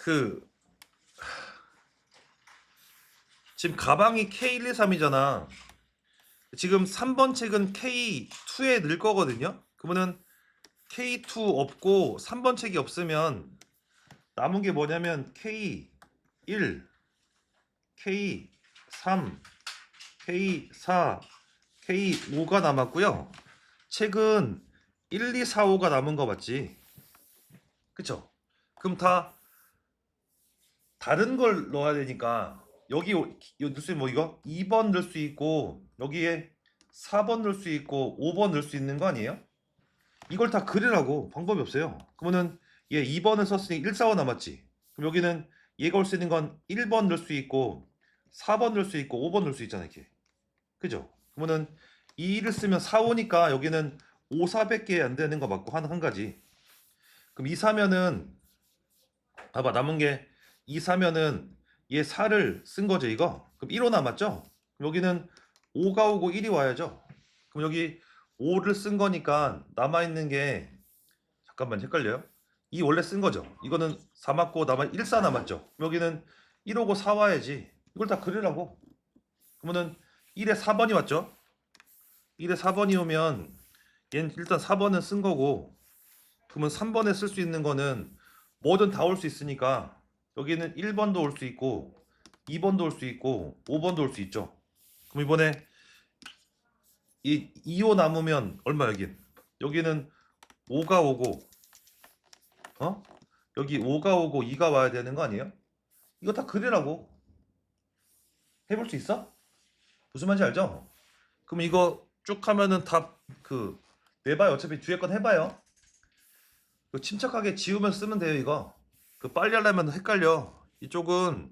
그 지금 가방이 K123이잖아. 지금 3번 책은 K2에 넣을 거거든요. 그러면은 K2 없고 3번 책이 없으면 남은 게 뭐냐면 K1, K3, K4, K5가 남았고요. 책은 1, 2, 4, 5가 남은 거 맞지? 그쵸? 그럼 다 다른 걸 넣어야 되니까 여기 넣을 수 있는 뭐 이거 2번 넣을 수 있고 여기에 4번 넣을 수 있고 5번 넣을 수 있는 거 아니에요? 이걸 다 그리라고 방법이 없어요. 그러면은 얘 2번을 썼으니 1, 4, 5 남았지. 그럼 여기는 얘가 올 수 있는 건 1번 넣을 수 있고 4번 넣을 수 있고 5번 넣을 수 있잖아 이렇게. 그죠? 그러면은 2를 쓰면 4, 5니까 여기는 5, 400개 안 되는 거 맞고 한, 한 가지. 그럼 2, 4면은 봐봐 남은 게 2, 4면은 얘 4를 쓴 거죠 이거. 그럼 1호 남았죠? 여기는 5가 오고 1이 와야죠. 그럼 여기 5를 쓴 거니까 남아있는 게 잠깐만 헷갈려요. 이 원래 쓴 거죠. 이거는 4 맞고 남아 1, 4 남았죠. 여기는 1 오고 4 와야지. 이걸 다 그리라고. 그러면은 1에 4번이 왔죠. 1에 4번이 오면 얘는 일단 4번은 쓴 거고 그러면 3번에 쓸 수 있는 거는 뭐든 다 올 수 있으니까 여기는 1번도 올 수 있고 2번도 올 수 있고 5번도 올 수 있죠. 그럼 이번에 이 2호 남으면 얼마 여긴? 여기는 5가 오고 어? 여기 5가 오고 2가 와야 되는 거 아니에요? 이거 다 그리라고. 해볼 수 있어? 무슨 말인지 알죠? 그럼 이거 쭉 하면은 다그 내봐요. 어차피 뒤에 건 해봐요. 그 침착하게 지우면 쓰면 돼요 이거. 그 빨리 하려면 헷갈려. 이쪽은